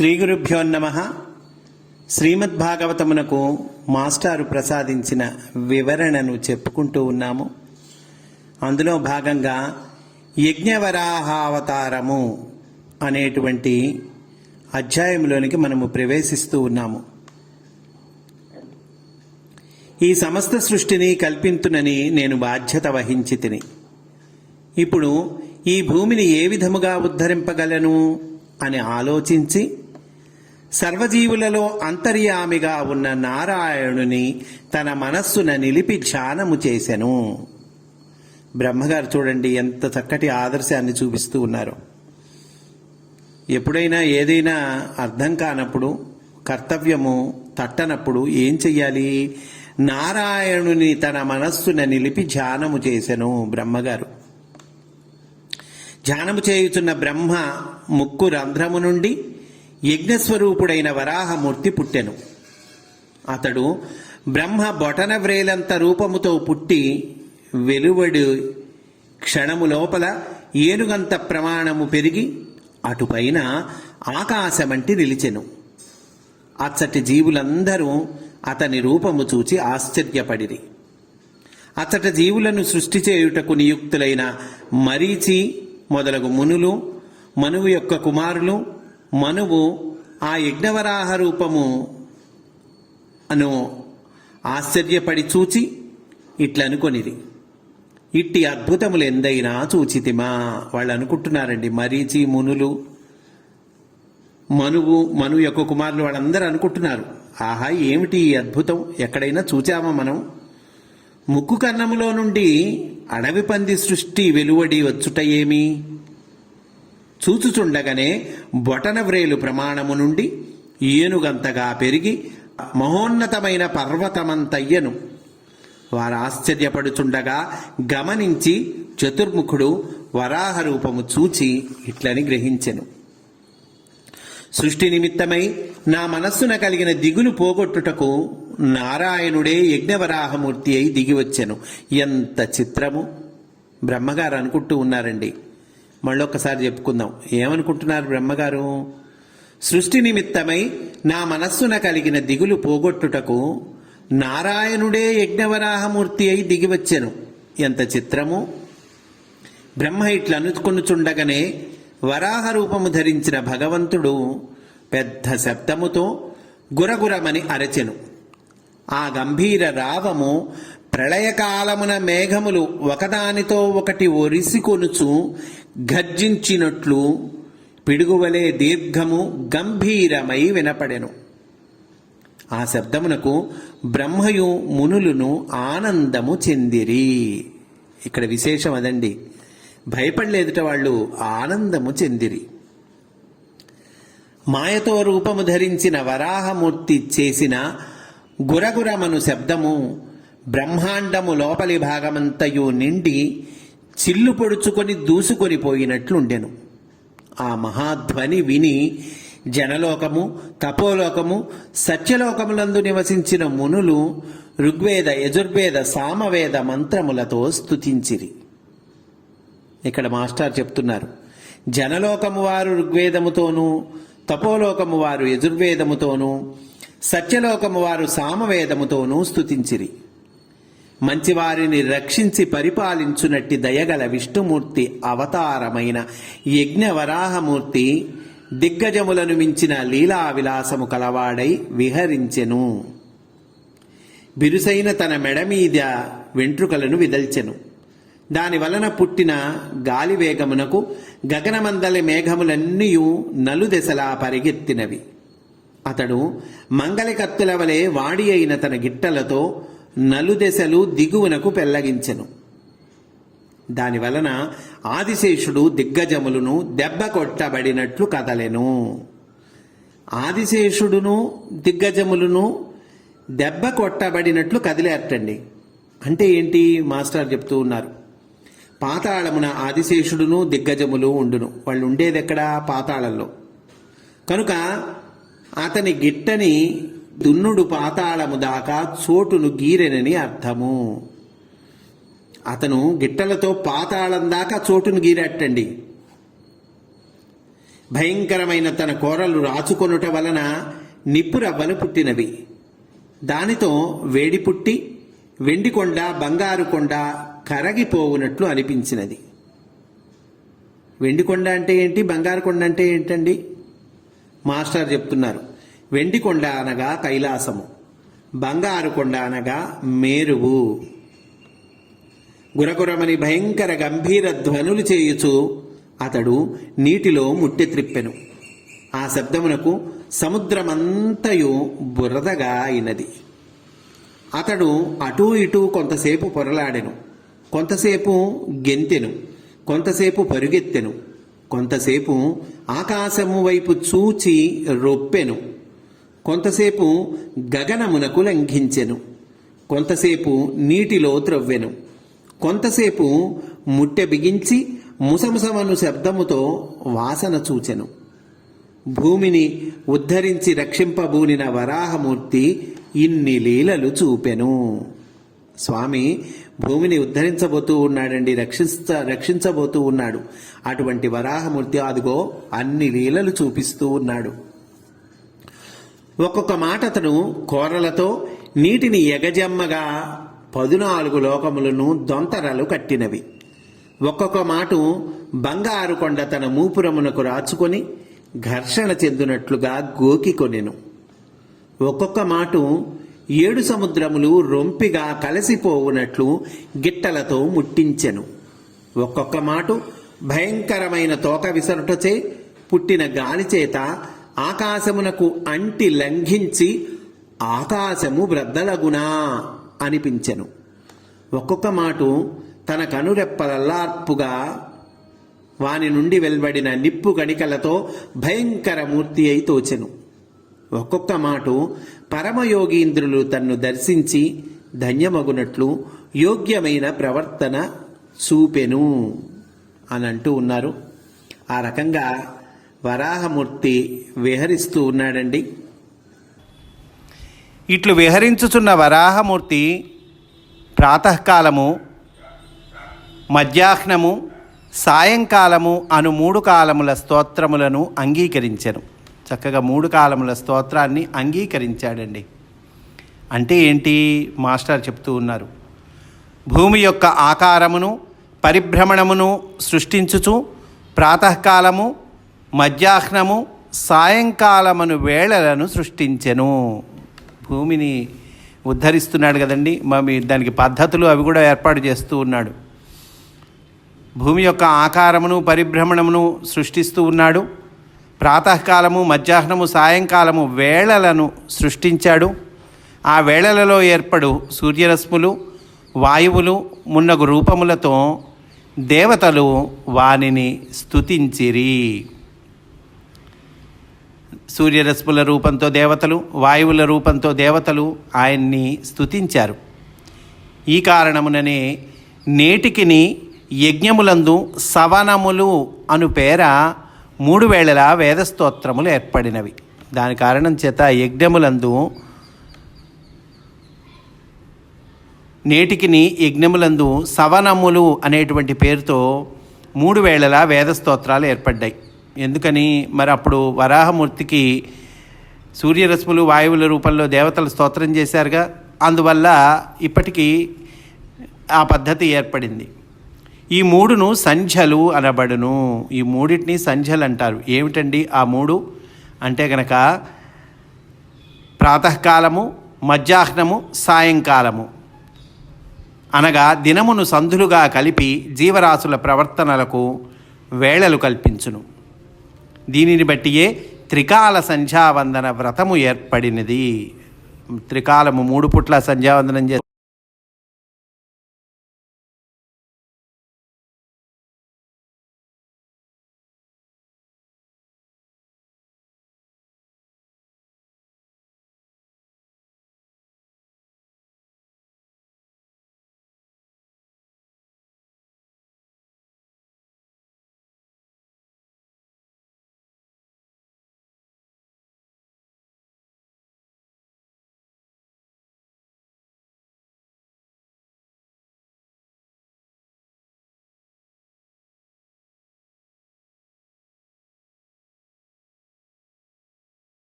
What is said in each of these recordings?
శ్రీ గురుభ్యో నమ. శ్రీమద్భాగవతమునకు మాస్టారు ప్రసాదించిన వివరణను చెప్పుకుంటూ ఉన్నాము. అందులో భాగంగా యజ్ఞవరాహావతారము అనేటువంటి అధ్యాయంలోనికి మనము ప్రవేశిస్తూ ఉన్నాము. ఈ సమస్త సృష్టిని కల్పింతునని నేను బాధ్యత వహించి తిని ఇప్పుడు ఈ భూమిని ఏ విధముగా ఉద్ధరింపగలను అని ఆలోచించి సర్వజీవులలో అంతర్యామిగా ఉన్న నారాయణుని తన మనస్సున నిలిపి ధ్యానము చేశను బ్రహ్మగారు చూడండి ఎంత చక్కటి ఆదర్శాన్ని చూపిస్తూ ఉన్నారు. ఎప్పుడైనా ఏదైనా అర్థం కానప్పుడు కర్తవ్యము తట్టనప్పుడు ఏం చెయ్యాలి? నారాయణుని తన మనస్సున నిలిపి ధ్యానము చేశను బ్రహ్మగారు. ధ్యానము చేయుచున్న బ్రహ్మ ముక్కు రంధ్రము నుండి యజ్ఞస్వరూపుడైన వరాహమూర్తి పుట్టెను. అతడు బ్రహ్మ బొటన వ్రేలంత రూపముతో పుట్టి వెలువడి క్షణము లోపల ఏనుగంత ప్రమాణము పెరిగి అటుపైన ఆకాశమంటి నిలిచెను. అచ్చటి జీవులందరూ అతని రూపము చూచి ఆశ్చర్యపడిరి. అచ్చట జీవులను సృష్టి చేయుటకు నియుక్తులైన మరీచి మొదలగు మునులు మనువు యొక్క కుమారులు మనువు ఆ యజ్ఞవరాహ రూపము అను ఆశ్చర్యపడి చూచి ఇట్లనుకొనిది ఇట్టి అద్భుతములు ఎందైనా చూచితిమా? వాళ్ళు అనుకుంటున్నారండి మరీచి మునులు మనువు మను యొక్క కుమారులు వాళ్ళందరూ అనుకుంటున్నారు. ఆహా ఏమిటి ఈ అద్భుతం? ఎక్కడైనా చూచామా మనం? ముక్కు కన్నములో నుండి అడవి పంది సృష్టి వెలువడి వచ్చుట ఏమి? చూచుచుండగానే బొటన వ్రేలు ప్రమాణము నుండి ఏనుగంతగా పెరిగి మహోన్నతమైన పర్వతమంతయ్యను. వారు ఆశ్చర్యపడుచుండగా గమనించి చతుర్ముఖుడు వరాహ రూపము చూచి ఇట్లని గ్రహించెను. సృష్టి నిమిత్తమై నా మనస్సున కలిగిన దిగులు పోగొట్టుటకు నారాయణుడే యజ్ఞవరాహమూర్తి అయి దిగివచ్చెను. ఎంత చిత్రము! బ్రహ్మగారు అనుకుంటూ ఉన్నారండి. మళ్ళొక్కసారి చెప్పుకుందాం. ఏమనుకుంటున్నారు బ్రహ్మగారు? సృష్టి నిమిత్తమై నా మనస్సున కలిగిన దిగులు పోగొట్టుటకు నారాయణుడే యజ్ఞవరాహమూర్తి అయి దిగివచ్చెను. ఎంత చిత్రము? బ్రహ్మ ఇట్లా అనుకునుచుండగానే వరాహ రూపము ధరించిన భగవంతుడు పెద్ద శబ్దముతో గురగురమని అరచెను. ఆ గంభీర రావము ప్రళయకాలమున మేఘములు ఒకదానితో ఒకటి ఒరిసికొనుచు గర్జించినట్లు పిడుగువలే దీర్ఘము గంభీరమై వినపడెను. ఆ శబ్దమునకు బ్రహ్మయు మునులును ఆనందము చెందిరి. ఇక్కడ విశేషం అదండి. భయపడలేదుట వాళ్ళు ఆనందము చెందిరి. మాయతో రూపము ధరించిన వరాహమూర్తి చేసిన గురగురమను శబ్దము బ్రహ్మాండము లోపలి భాగమంతయు నిండి చిల్లు పొడుచుకొని దూసుకొని పోయినట్లుండెను. ఆ మహాధ్వని విని జనలోకము తపోలోకము సత్యలోకములందు నివసించిన మునులు ఋగ్వేద యజుర్వేద సామవేద మంత్రములతో స్తుతించిరి. ఇక్కడ మాస్టర్ చెప్తున్నారు జనలోకము వారు ఋగ్వేదముతోనూ తపోలోకము వారు యజుర్వేదముతోనూ సత్యలోకము వారు సామవేదముతోనూ స్తుతించిరి. మంచివారిని రక్షించి పరిపాలించునట్టి దయగల విష్ణుమూర్తి అవతారమైన యజ్ఞవరాహమూర్తి దిగ్గజములను మించిన లీలా విలాసము కలవాడై విహరించెను. బిరుసైన తన మెడ మీద వెంట్రుకలను విదల్చెను. దాని వలన పుట్టిన గాలి వేగమునకు గగనమందలి మేఘములన్నీయు నలుదెసలా పరిగెత్తినవి. అతడు మంగళకత్తుల వలె వాడి అయిన తన గిట్టలతో నలుదెసలు దిగువనకు పెల్లగించెను దాని వలన ఆదిశేషుడు దిగ్గజములను దెబ్బ కొట్టబడినట్లు కదలెను. ఆదిశేషుడును దిగ్గజములను దెబ్బ కొట్టబడినట్లు కదిలేటండి అంటే ఏంటి? మాస్టర్ చెప్తూ ఉన్నారు. పాతాళమున ఆదిశేషుడును దిగ్గజములు ఉండును. వాళ్ళు ఉండేది ఎక్కడ? పాతాళంలో. కనుక అతని గిట్టని దున్నుడు పాతాళము దాకా చోటును గీరెనని అర్థము. అతను గిట్టలతో పాతాళం దాకా చోటును గీరట్టండి. భయంకరమైన తన కోరలు రాచుకొనుట వలన నిప్పురవ్వలు పుట్టినవి. దానితో వేడి పుట్టి వెండి కొండ బంగారు కొండ కరగిపోవునట్లు అనిపించినది. వెండి కొండ అంటే ఏంటి? బంగారు కొండ అంటే ఏంటండి? మాస్టర్ చెప్తున్నారు. వెండి కొండ అనగా కైలాసము బంగారు కొండ అనగా మేరువు. గురగురమని భయంకర గంభీర ధ్వనులు చేయుచు అతడు నీటిలో ముట్టె త్రిప్పెను ఆ శబ్దమునకు సముద్రమంతయు బురదగా అయినది. అతడు అటూ ఇటూ కొంతసేపు పొరలాడెను. కొంతసేపు గెంతెను. కొంతసేపు పరుగెత్తెను. కొంతసేపు ఆకాశము వైపు చూచి రొప్పెను. కొంతసేపు గగనమునకు లంఘించెను. కొంతసేపు నీటిలో త్రవ్వెను. కొంతసేపు ముట్టె బిగించి ముసముసమను శబ్దముతో వాసన చూచెను. భూమిని ఉద్ధరించి రక్షింపబూనిన వరాహమూర్తి ఇన్ని లీలలు చూపెను. స్వామి భూమిని ఉద్ధరించబోతూ ఉన్నాడండి రక్షిస్త రక్షించబోతూ ఉన్నాడు. అటువంటి వరాహమూర్తి అదిగో అన్ని లీలలు చూపిస్తూ ఉన్నాడు. ఒక్కొక్క మాట అతను కోరలతో నీటిని ఎగజమ్మగా పదునాలుగు లోకములను దొంతరలు కట్టినవి. ఒక్కొక్క మాట బంగారు కొండ తన మూపురమునకు రాచుకొని ఘర్షణ చెందినట్లుగా గోకి కొనెను. ఒక్కొక్క మాట ఏడు సముద్రములు రొంపిగా కలిసిపోవునట్లు గిట్టలతో ముట్టించెను. ఒక్కొక్క మాట భయంకరమైన తోక విసరుటచే పుట్టిన గాలి చేత ఆకాశమునకు అంటి లంఘించి ఆకాశము బ్రద్దలగునా అనిపించెను. ఒక్కొక్క మాట తన కనురెప్పలల్లార్పుగా వాని నుండి వెలువడిన నిప్పు కణికలతో భయంకర మూర్తి అయి తోచెను. ఒక్కొక్క మాట పరమయోగీంద్రులు తన్ను దర్శించి ధన్యమగునట్లు యోగ్యమైన ప్రవర్తన చూపెను. అని అంటూ ఉన్నారు. ఆ రకంగా వరాహమూర్తి విహరిస్తూ ఉన్నాడండి. ఇట్లు విహరించుచున్న వరాహమూర్తి ప్రాతకాలము మధ్యాహ్నము సాయంకాలము అను మూడు కాలముల స్తోత్రములను అంగీకరించను. చక్కగా మూడు కాలముల స్తోత్రాన్ని అంగీకరించాడండి. అంటే ఏంటి? మాస్టర్ చెప్తూ ఉన్నారు. భూమి యొక్క ఆకారమును పరిభ్రమణమును సృష్టించుచు ప్రాతకాలము మధ్యాహ్నము సాయంకాలమును వేళలను సృష్టించెను. భూమిని ఉద్ధరిస్తున్నాడు కదండి. మరి దానికి పద్ధతులు అవి కూడా ఏర్పాటు చేస్తూ ఉన్నాడు. భూమి యొక్క ఆకారమును పరిభ్రమణమును సృష్టిస్తూ ఉన్నాడు. ప్రాతకాలము మధ్యాహ్నము సాయంకాలము వేళలను సృష్టించాడు. ఆ వేళలలో ఏర్పడు సూర్యరశ్ములు వాయువులు మున్నగు రూపములతో దేవతలు వానిని స్తుతించిరి. సూర్యరశ్ముల రూపంతో దేవతలు వాయువుల రూపంతో దేవతలు ఆయన్ని స్తుతించారు. ఈ కారణముననే నేటికిని యజ్ఞములందు సవనములు అను పేర మూడు వేళల వేదస్తోత్రములు ఏర్పడినవి. దాని కారణం చేత యజ్ఞములందు నేటికిని యజ్ఞములందు సవనములు అనేటువంటి పేరుతో మూడు వేళల వేదస్తోత్రాలు ఏర్పడ్డాయి. ఎందుకని మరి అప్పుడు వరాహమూర్తికి సూర్యరశ్ములు వాయువుల రూపంలో దేవతలు స్తోత్రం చేశారుగా. అందువల్ల ఇప్పటికీ ఆ పద్ధతి ఏర్పడింది. ఈ మూడును సంధ్యలు అనబడును. ఈ మూడింటిని సంధ్యలు అంటారు. ఏమిటండి ఆ మూడు? అంటే గనక ప్రాతకాలము మధ్యాహ్నము సాయంకాలము. అనగా దినమును సంధులుగా కలిపి జీవరాశుల ప్రవర్తనలకు వేళలు కల్పించును. దీనిని బట్టియే త్రికాల సంధ్యావందన వ్రతము ఏర్పడినది. త్రికాలము మూడు పుట్ల సంధ్యావందనం చేస్తే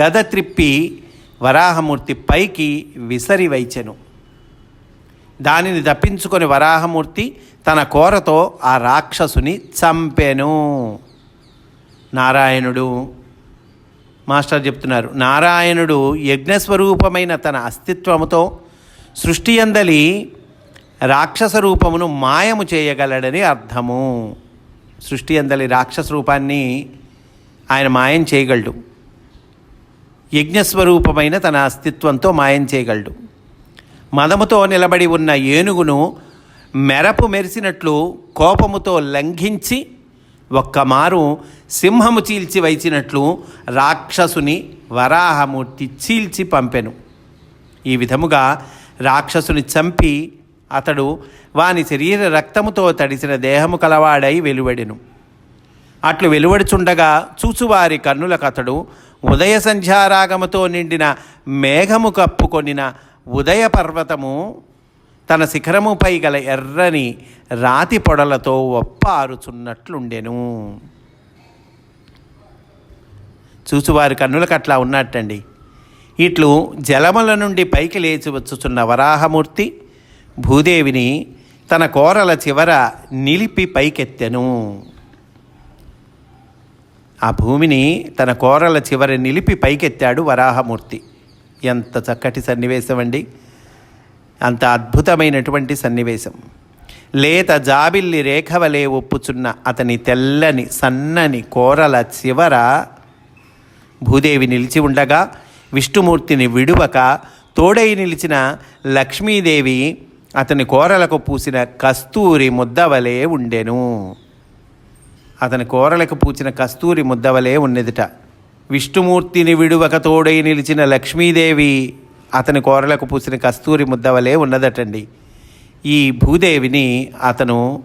గద త్రిప్పి వరాహమూర్తి పైకి విసరివైచెను దానిని తప్పించుకొని వరాహమూర్తి తన కోరతో ఆ రాక్షసుని చంపెను. నారాయణుడు మాస్టర్ చెప్తున్నారు నారాయణుడు యజ్ఞస్వరూపమైన తన అస్తిత్వముతో సృష్టి అందలి రాక్షస రూపమును మాయము చేయగలడని అర్థము. సృష్టి అందలి రాక్షస రూపాన్ని ఆయన మాయం చేయగలడు. యజ్ఞస్వరూపమైన తన అస్తిత్వంతో మాయం చేయగలడు. మదముతో నిలబడి ఉన్న ఏనుగును మెరపు మెరిసినట్లు కోపముతో లంఘించి ఒక్కమారు సింహము చీల్చి వైచినట్లు రాక్షసుని వరాహమూర్తి చీల్చి పంపెను. ఈ విధముగా రాక్షసుని చంపి అతడు వాని శరీర రక్తముతో తడిసిన దేహము కలవాడై వెలువడెను. అట్లు వెలువడుచుండగా చూచువారి కన్నులకతడు ఉదయ సంధ్యారాగముతో నిండిన మేఘము కప్పుకొనిన ఉదయ పర్వతము తన శిఖరముపై గల ఎర్రని రాతి పొడలతో ఒప్పారుచున్నట్లుండెను. చూచువారి కన్నులకు అట్లా ఉన్నట్టండి. ఇట్లు జలముల నుండి పైకి లేచి వచ్చుచున్న వరాహమూర్తి భూదేవిని తన కోరల చివర నిలిపి పైకెత్తెను. ఆ భూమిని తన కోరల చివర నిలిపి పైకెత్తాడు వరాహమూర్తి. ఎంత చక్కటి సన్నివేశం అండి అంత అద్భుతమైనటువంటి సన్నివేశం. లేత జాబిల్లి రేఖవలే ఒప్పుచున్న అతని తెల్లని సన్నని కోరల చివర భూదేవి నిలిచి ఉండగా విష్ణుమూర్తిని విడువక తోడై నిలిచిన లక్ష్మీదేవి అతని కోరలకు పూసిన కస్తూరి ముద్దవలే ఉండెను. అతని కోరలకు పూచిన కస్తూరి ముద్దవలే ఉన్నదిట. విష్ణుమూర్తిని విడువక తోడై నిలిచిన లక్ష్మీదేవి అతని కోరలకు పూసిన కస్తూరి ముద్దవలే ఉన్నదటండి. ఈ భూదేవిని అతను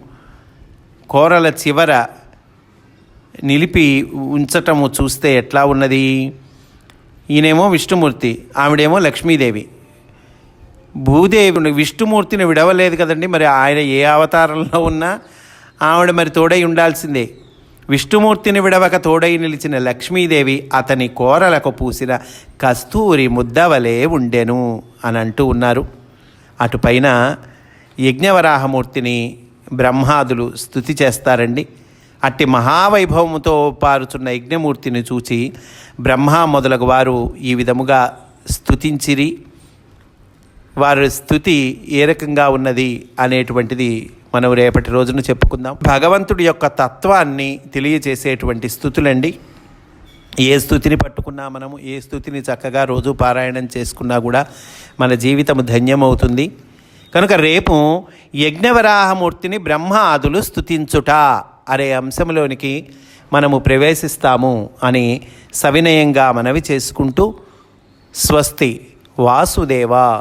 కోరల చివర నిలిపి ఉంచటము చూస్తే ఎట్లా ఉన్నది? ఈయనేమో విష్ణుమూర్తి ఆవిడేమో లక్ష్మీదేవి. భూదేవిని విష్ణుమూర్తిని విడవలేదు కదండి మరి ఆయన ఏ అవతారంలో ఉన్నా ఆవిడ మరి తోడై ఉండాల్సిందే. విష్ణుమూర్తిని విడవక తోడై నిలిచిన లక్ష్మీదేవి అతని కోరలకు పూసిన కస్తూరి ముద్దవలే ఉండెను అని అంటూ ఉన్నారు. అటుపైన యజ్ఞవరాహమూర్తిని బ్రహ్మాదులు స్థుతి చేస్తారండి. అట్టి మహావైభవముతో పారుచున్న యజ్ఞమూర్తిని చూచి బ్రహ్మ మొదలగు వారు ఈ విధముగా స్థుతించిరి వారి స్థుతి ఏ రకంగా ఉన్నది అనేటువంటిది మనం రేపటి రోజున చెప్పుకుందాం. భగవంతుడి యొక్క తత్వాన్ని తెలియజేసేటువంటి స్థుతులండి. ఏ స్థుతిని పట్టుకున్నా మనము ఏ స్థుతిని చక్కగా రోజు పారాయణం చేసుకున్నా కూడా మన జీవితం ధన్యమవుతుంది. కనుక రేపు యజ్ఞవరాహమూర్తిని బ్రహ్మాదులు స్థుతించుట అనే అంశంలోనికి మనము ప్రవేశిస్తాము అని సవినయంగా మనవి చేసుకుంటూ స్వస్తి వాసుదేవ.